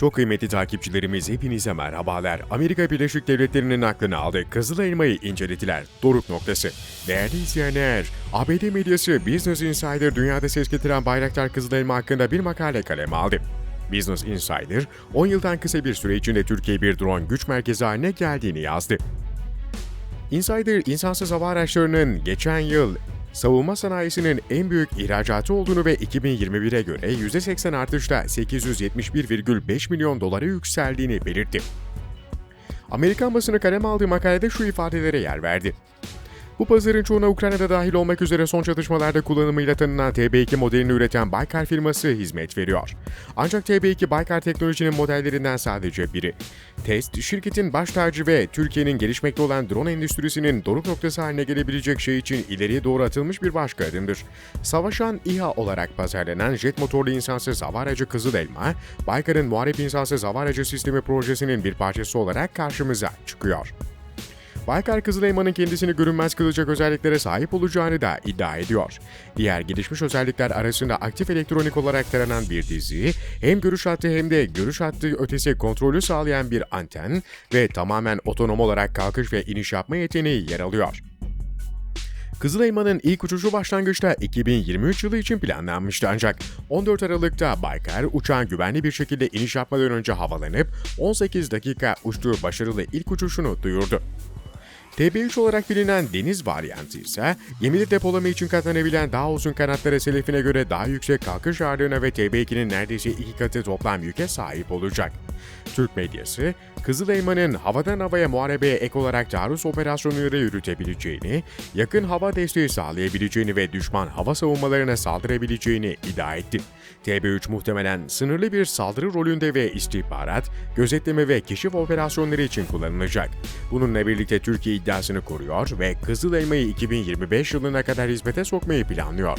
Çok kıymetli takipçilerimiz hepinize merhabalar. Amerika Birleşik Devletleri'nin aklını aldı. Kızıl elmayı incelediler. Doruk noktası. Değerli izleyenler, ABD medyası Business Insider dünyada ses getiren Bayraktar Kızıl Elma hakkında bir makale kaleme aldı. Business Insider, 10 yıldan kısa bir süre içinde Türkiye bir drone güç merkezi haline geldiğini yazdı. Insider, insansız hava araçlarının geçen yıl savunma sanayisinin en büyük ihracatı olduğunu ve 2021'e göre %80 artışla 871,5 milyon dolara yükseldiğini belirtti. Amerikan basını kaleme aldığı makalede şu ifadelere yer verdi. Bu pazarın çoğuna Ukrayna'da dahil olmak üzere son çatışmalarda kullanımıyla tanınan TB2 modelini üreten Baykar firması hizmet veriyor. Ancak TB2 Baykar teknolojinin modellerinden sadece biri. Test, şirketin baş tacı ve Türkiye'nin gelişmekte olan drone endüstrisinin doruk noktası haline gelebilecek şey için ileriye doğru atılmış bir başka adımdır. Savaşan İHA olarak pazarlanan jet motorlu insansız hava aracı Kızıl Elma, Baykar'ın Muharip İnsansız Hava Aracı Sistemi projesinin bir parçası olarak karşımıza çıkıyor. Baykar Kızıl Elma'nın kendisini görünmez kılacak özelliklere sahip olacağını da iddia ediyor. Diğer gelişmiş özellikler arasında aktif elektronik olarak taranan bir dizi, hem görüş hattı hem de görüş hattı ötesi kontrolü sağlayan bir anten ve tamamen otonom olarak kalkış ve iniş yapma yeteneği yer alıyor. Kızıl Elma'nın ilk uçuşu başlangıçta 2023 yılı için planlanmıştı ancak 14 Aralık'ta Baykar uçağın güvenli bir şekilde iniş yapmadan önce havalanıp 18 dakika uçtuğu başarılı ilk uçuşunu duyurdu. TB3 olarak bilinen deniz varyantı ise gemide depolama için katlanabilen daha uzun kanatlara selefine göre daha yüksek kalkış ağırlığına ve TB2'nin neredeyse iki katı toplam yüke sahip olacak. Türk medyası, Kızıl Elma'nın havadan havaya muharebeye ek olarak taarruz operasyonları yürütebileceğini, yakın hava desteği sağlayabileceğini ve düşman hava savunmalarına saldırabileceğini iddia etti. TB3 muhtemelen sınırlı bir saldırı rolünde ve istihbarat, gözetleme ve keşif operasyonları için kullanılacak. Bununla birlikte Türkiye iddiasını koruyor ve Kızıl Elma'yı 2025 yılına kadar hizmete sokmayı planlıyor.